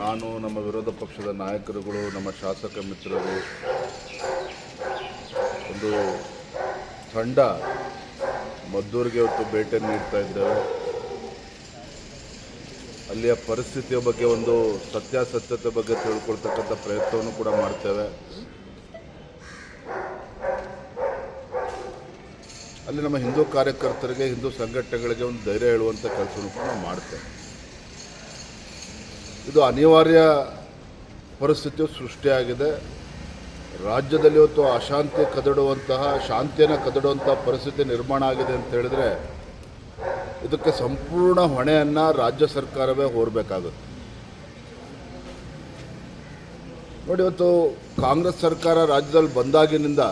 ನಾನು, ನಮ್ಮ ವಿರೋಧ ಪಕ್ಷದ ನಾಯಕರುಗಳು, ನಮ್ಮ ಶಾಸಕ ಮಿತ್ರರು, ಒಂದು ತಂಡ ಮದ್ದೂರಿಗೆ ಇವತ್ತು ಭೇಟಿ ನೀಡ್ತಾ ಇದ್ದೇವೆ. ಅಲ್ಲಿಯ ಪರಿಸ್ಥಿತಿಯ ಬಗ್ಗೆ ಒಂದು ಸತ್ಯಾಸತ್ಯತೆ ಬಗ್ಗೆ ತಿಳ್ಕೊಳ್ತಕ್ಕಂಥ ಪ್ರಯತ್ನವನ್ನು ಕೂಡ ಮಾಡ್ತೇವೆ. ಅಲ್ಲಿ ನಮ್ಮ ಹಿಂದೂ ಕಾರ್ಯಕರ್ತರಿಗೆ, ಹಿಂದೂ ಸಂಘಟನೆಗಳಿಗೆ ಒಂದು ಧೈರ್ಯ ಹೇಳುವಂಥ ಕೆಲಸವನ್ನು ಕೂಡ ಮಾಡ್ತೇವೆ. ಇದು ಅನಿವಾರ್ಯ ಪರಿಸ್ಥಿತಿಯು ಸೃಷ್ಟಿಯಾಗಿದೆ. ರಾಜ್ಯದಲ್ಲಿ ಇವತ್ತು ಅಶಾಂತಿ ಕದಡುವಂತಹ, ಶಾಂತಿಯನ್ನು ಕದಡುವಂತಹ ಪರಿಸ್ಥಿತಿ ನಿರ್ಮಾಣ ಆಗಿದೆ ಅಂತ ಹೇಳಿದ್ರೆ ಇದಕ್ಕೆ ಸಂಪೂರ್ಣ ಹೊಣೆಯನ್ನು ರಾಜ್ಯ ಸರ್ಕಾರವೇ ಹೊರಬೇಕಾಗುತ್ತೆ. ನೋಡಿ ಇವತ್ತು ಕಾಂಗ್ರೆಸ್ ಸರ್ಕಾರ ರಾಜ್ಯದಲ್ಲಿ ಬಂದಾಗಿನಿಂದ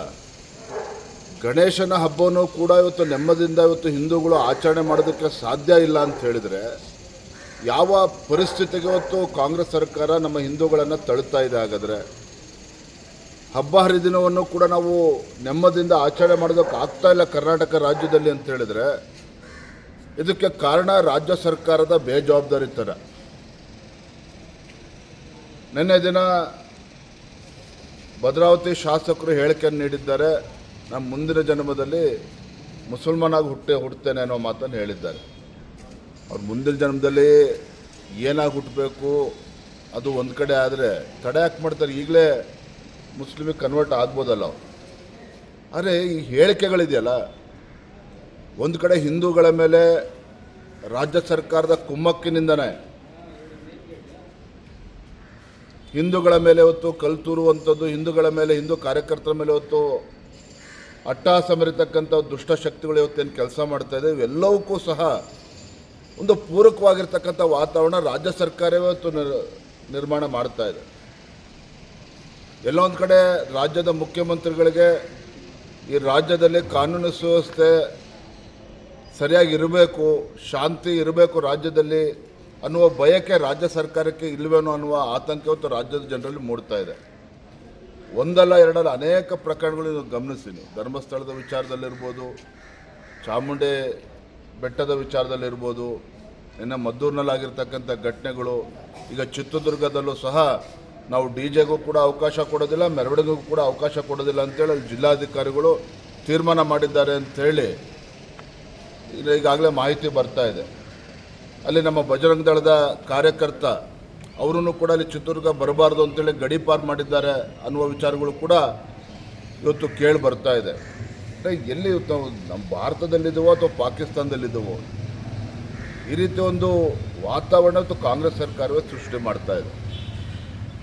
ಗಣೇಶನ ಹಬ್ಬವನ್ನು ಕೂಡ ಇವತ್ತು ನೆಮ್ಮದಿಯಿಂದ ಇವತ್ತು ಹಿಂದೂಗಳು ಆಚರಣೆ ಮಾಡೋದಕ್ಕೆ ಸಾಧ್ಯ ಇಲ್ಲ ಅಂತ ಹೇಳಿದರೆ ಯಾವ ಪರಿಸ್ಥಿತಿಗೆ ಹೊತ್ತು ಕಾಂಗ್ರೆಸ್ ಸರ್ಕಾರ ನಮ್ಮ ಹಿಂದೂಗಳನ್ನು ತಳ್ತಾ ಇದೆ ಹಾಗಾದರೆ? ಹಬ್ಬ ಹರಿದಿನವನ್ನು ಕೂಡ ನಾವು ನೆಮ್ಮದಿಯಿಂದ ಆಚರಣೆ ಮಾಡೋದಕ್ಕೆ ಆಗ್ತಾ ಇಲ್ಲ ಕರ್ನಾಟಕ ರಾಜ್ಯದಲ್ಲಿ ಅಂತ ಹೇಳಿದರೆ. ಇದಕ್ಕೆ ಕಾರಣ ರಾಜ್ಯ ಸರ್ಕಾರದ ಬೇಜವಾಬ್ದಾರಿತನ ನಿನ್ನೆ ದಿನ ಭದ್ರಾವತಿ ಶಾಸಕರು ಹೇಳಿಕೆಯನ್ನು ನೀಡಿದ್ದಾರೆ. ನಮ್ಮ ಮುಂದಿನ ಜನ್ಮದಲ್ಲಿ ಮುಸಲ್ಮಾನಾಗಿ ಹುಟ್ಟೆ ಹುಡ್ತೇನೆ ಅನ್ನೋ ಮಾತನ್ನು ಹೇಳಿದ್ದಾರೆ. ಅವ್ರು ಮುಂದಿನ ಜನ್ಮದಲ್ಲಿ ಏನಾಗಿ ಹುಟ್ಟಬೇಕು ಅದು ಒಂದು ಕಡೆ ಆದರೆ ತಡೆ ಯಾಕೆ ಮಾಡ್ತಾರೆ? ಈಗಲೇ ಮುಸ್ಲಿಮಿಗೆ ಕನ್ವರ್ಟ್ ಆಗ್ಬೋದಲ್ಲ ಆದರೆ ಈ ಹೇಳಿಕೆಗಳಿದೆಯಲ್ಲ, ಒಂದು ಕಡೆ ಹಿಂದೂಗಳ ಮೇಲೆ ರಾಜ್ಯ ಸರ್ಕಾರದ ಕುಮ್ಮಕ್ಕಿನಿಂದನೇ ಹಿಂದೂಗಳ ಮೇಲೆ ಹೊತ್ತು ಕಲ್ತೂರುವಂಥದ್ದು ಹಿಂದೂಗಳ ಮೇಲೆ, ಹಿಂದೂ ಕಾರ್ಯಕರ್ತರ ಮೇಲೆ ಹೊತ್ತು ಅಟ್ಟಹಾಸ ಮರಿತಕ್ಕಂಥ ದುಷ್ಟಶಕ್ತಿಗಳು ಇವತ್ತೇನು ಕೆಲಸ ಮಾಡ್ತಾ ಇದೆ, ಇವೆಲ್ಲವಕ್ಕೂ ಸಹ ಒಂದು ಪೂರಕವಾಗಿರ್ತಕ್ಕಂಥ ವಾತಾವರಣ ರಾಜ್ಯ ಸರ್ಕಾರವೇ ನಿರ್ಮಾಣ ಮಾಡ್ತಾ ಇದೆ. ಎಲ್ಲೊಂದು ಕಡೆ ರಾಜ್ಯದ ಮುಖ್ಯಮಂತ್ರಿಗಳಿಗೆ ಈ ರಾಜ್ಯದಲ್ಲಿ ಕಾನೂನು ಸುವ್ಯವಸ್ಥೆ ಸರಿಯಾಗಿ ಇರಬೇಕು, ಶಾಂತಿ ಇರಬೇಕು ರಾಜ್ಯದಲ್ಲಿ ಅನ್ನುವ ಬಯಕೆ ರಾಜ್ಯ ಸರ್ಕಾರಕ್ಕೆ ಇಲ್ಲವೇನೋ ಅನ್ನುವ ಆತಂಕವತ್ತು ರಾಜ್ಯದ ಜನರಲ್ಲಿ ಮೂಡ್ತಾ ಇದೆ. ಒಂದಲ್ಲ ಎರಡಲ್ಲ ಅನೇಕ ಪ್ರಕರಣಗಳು ಗಮನಿಸ್ತೀನಿ. ಧರ್ಮಸ್ಥಳದ ವಿಚಾರದಲ್ಲಿರ್ಬೋದು, ಚಾಮುಂಡಿ ಬೆಟ್ಟದ ವಿಚಾರದಲ್ಲಿರ್ಬೋದು, ಇನ್ನು ಮದ್ದೂರಿನಲ್ಲಾಗಿರ್ತಕ್ಕಂಥ ಘಟನೆಗಳು, ಈಗ ಚಿತ್ರದುರ್ಗದಲ್ಲೂ ಸಹ ನಾವು ಡಿ ಜೆಗೂ ಕೂಡ ಅವಕಾಶ ಕೊಡೋದಿಲ್ಲ, ಮೆರವಣಿಗೆಗೂ ಕೂಡ ಅವಕಾಶ ಕೊಡೋದಿಲ್ಲ ಅಂತೇಳಿ ಜಿಲ್ಲಾಧಿಕಾರಿಗಳು ತೀರ್ಮಾನ ಮಾಡಿದ್ದಾರೆ ಅಂಥೇಳಿ ಈಗ ಈಗಾಗಲೇ ಮಾಹಿತಿ ಬರ್ತಾ ಇದೆ. ಅಲ್ಲಿ ನಮ್ಮ ಬಜರಂಗ ದಳದ ಕಾರ್ಯಕರ್ತ ಅವರೂ ಕೂಡ ಅಲ್ಲಿ ಚಿತ್ರದುರ್ಗ ಬರಬಾರ್ದು ಅಂತೇಳಿ ಗಡೀಪಾರು ಮಾಡಿದ್ದಾರೆ ಅನ್ನುವ ವಿಚಾರಗಳು ಕೂಡ ಇವತ್ತು ಕೇಳಿ ಬರ್ತಾ ಇದೆ. ಎಲ್ಲಿ ನಮ್ಮ ಭಾರತದಲ್ಲಿದ್ದವೋ ಅಥವಾ ಪಾಕಿಸ್ತಾನದಲ್ಲಿದ್ದವೋ? ಈ ರೀತಿ ಒಂದು ವಾತಾವರಣ ಅಥವಾ ಕಾಂಗ್ರೆಸ್ ಸರ್ಕಾರವೇ ಸೃಷ್ಟಿ ಮಾಡ್ತಾ ಇದೆ.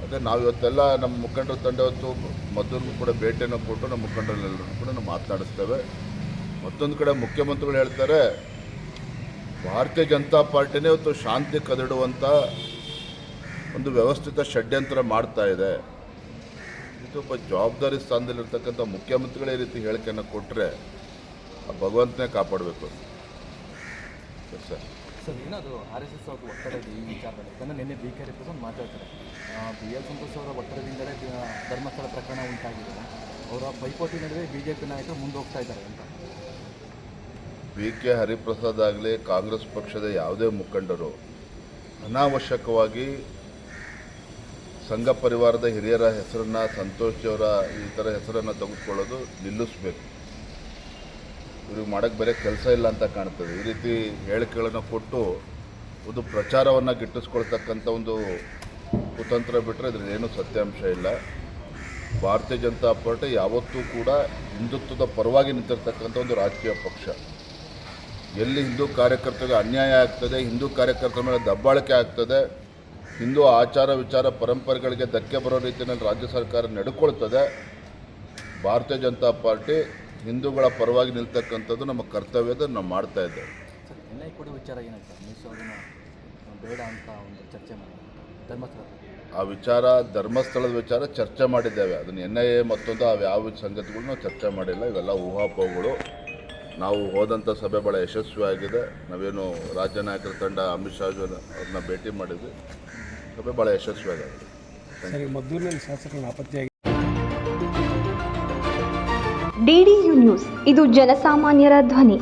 ಅದೇ ನಾವು ಇವತ್ತೆಲ್ಲ ನಮ್ಮ ಮುಖಂಡರ ತಂಡ ಇವತ್ತು ಮದ್ದೂರಿಗೂ ಕೂಡ ಭೇಟಿಯನ್ನು ಕೊಟ್ಟು ನಮ್ಮ ಮುಖಂಡರಲ್ಲೆಲ್ಲರೂ ಕೂಡ ನಾವು ಮಾತನಾಡಿಸ್ತೇವೆ. ಮತ್ತೊಂದು ಕಡೆ ಮುಖ್ಯಮಂತ್ರಿಗಳು ಹೇಳ್ತಾರೆ, ಭಾರತೀಯ ಜನತಾ ಪಾರ್ಟಿನೇ ಇವತ್ತು ಶಾಂತಿ ಕದಡುವಂಥ ಒಂದು ವ್ಯವಸ್ಥಿತ ಷಡ್ಯಂತ್ರ ಮಾಡ್ತಾ ಇದೆ. ಇದು ಒಬ್ಬ ಜವಾಬ್ದಾರಿ ಸ್ಥಾನದಲ್ಲಿರ್ತಕ್ಕಂಥ ಮುಖ್ಯಮಂತ್ರಿಗಳೇ ಈ ರೀತಿ ಹೇಳಿಕೆಯನ್ನು ಕೊಟ್ಟರೆ ಆ ಭಗವಂತನೇ ಕಾಪಾಡಬೇಕು. Sir sir. ಏನದು ಆರ್ ಎಸ್ ಎಸ್ ಅವ್ರದ್ದು ಒತ್ತಡ ಇದೆ ಈ ವಿಚಾರದಲ್ಲಿ? ಯಾಕಂದರೆ ನಿನ್ನೆ ಬಿ ಕೆ ರಿಪ್ರೆಸೆಂಟ್ ಮಾತಾಡ್ತಾರೆ. ಬಿ ಎಲ್ ಸಂತೋಷ್ ಅವರ ಒತ್ತಡದಿಂದಲೇ ಧರ್ಮಸ್ಥಳ ಪ್ರಕರಣ ಉಂಟಾಗಿದೆ. ಅವರ ಪೈಪೋಟಿ ನಡುವೆ ಬಿ ಜೆ ಪಿ ನಾಯಕರು ಮುಂದೆ ಹೋಗ್ತಾ ಇದ್ದಾರೆ ಅಂತ. ಬಿ ಕೆ ಹರಿಪ್ರಸಾದ್ ಆಗಲಿ ಕಾಂಗ್ರೆಸ್ ಪಕ್ಷದ ಯಾವುದೇ ಮುಖಂಡರು ಅನಾವಶ್ಯಕವಾಗಿ ಸಂಘ ಪರಿವಾರದ ಹಿರಿಯರ ಹೆಸರನ್ನು ಸಂತೋಷ್ ಅವರ ಈ ಥರ ಹೆಸರನ್ನು ತೆಗೆದುಕೊಳ್ಳೋದು ನಿಲ್ಲಿಸಬೇಕು. ಇವ್ರಿಗೆ ಮಾಡೋಕ್ಕೆ ಬೇರೆ ಕೆಲಸ ಇಲ್ಲ ಅಂತ ಕಾಣ್ತದೆ. ಈ ರೀತಿ ಹೇಳಿಕೆಗಳನ್ನು ಕೊಟ್ಟು ಒಂದು ಪ್ರಚಾರವನ್ನು ಗಿಟ್ಟಿಸ್ಕೊಳ್ತಕ್ಕಂಥ ಒಂದು ಕುತಂತ್ರ ಬಿಟ್ಟರೆ ಇದರಲ್ಲಿ ಏನೂ ಸತ್ಯಾಂಶ ಇಲ್ಲ. ಭಾರತೀಯ ಜನತಾ ಪಾರ್ಟಿ ಯಾವತ್ತೂ ಕೂಡ ಹಿಂದುತ್ವದ ಪರವಾಗಿ ನಿಂತಿರ್ತಕ್ಕಂಥ ಒಂದು ರಾಜಕೀಯ ಪಕ್ಷ. ಎಲ್ಲಿ ಹಿಂದೂ ಕಾರ್ಯಕರ್ತರಿಗೆ ಅನ್ಯಾಯ ಆಗ್ತದೆ, ಹಿಂದೂ ಕಾರ್ಯಕರ್ತರ ಮೇಲೆ ದಬ್ಬಾಳಿಕೆ ಆಗ್ತದೆ ಹಿಂದೂ ಆಚಾರ ವಿಚಾರ ಪರಂಪರೆಗಳಿಗೆ ಧಕ್ಕೆ ಬರೋ ರೀತಿಯಲ್ಲಿ ರಾಜ್ಯ ಸರ್ಕಾರ ನಡ್ಕೊಳ್ತದೆ. ಭಾರತೀಯ ಜನತಾ ಪಾರ್ಟಿ ಹಿಂದೂಗಳ ಪರವಾಗಿ ನಿಲ್ತಕ್ಕಂಥದ್ದು ನಮ್ಮ ಕರ್ತವ್ಯದ ನಾವು ಮಾಡ್ತಾ ಇದ್ದೇವೆ. ಸರ್ ಎನ್ ಐ ಕೊಡೋ ವಿಚಾರ ಏನಾಯ್ತು ಮಿಸ್ ಬೇಡ ಅಂತ ಒಂದು ಚರ್ಚೆ ಮಾಡಿ ಧರ್ಮಸ್ಥಳ. ಆ ವಿಚಾರ ಧರ್ಮಸ್ಥಳದ ವಿಚಾರ ಚರ್ಚೆ ಮಾಡಿದ್ದೇವೆ. ಅದನ್ನು ಎನ್ ಐ ಎ ಮತ್ತೊಂದು ಅವು ಯಾವ ಸಂಗತಿಗಳು ನಾವು ಚರ್ಚೆ ಮಾಡಿಲ್ಲ. ಇವೆಲ್ಲ ಊಹಾಪೋಹಗಳು. ನಾವು ಹೋದಂಥ ಸಭೆ ಭಾಳ ಯಶಸ್ವಿಯಾಗಿದೆ. ನಾವೇನು ರಾಜ್ಯ ನಾಯಕರ ತಂಡ ಅಮಿತ್ ಶಾ ಅವ್ರನ್ನ ಭೇಟಿ ಮಾಡಿದ್ವಿ. ಸಭೆ ಭಾಳ ಯಶಸ್ವಿಯಾಗಿದೆ. ಸರಿ ಮದ್ದೂರಿನಲ್ಲಿ ಶಾಸಕರು ನಾಪತ್ತೆಯಾಗಿ ಡಿಡಿಯು ನ್ಯೂಸ್ ಇದು ಜನಸಾಮಾನ್ಯರ ಧ್ವನಿ.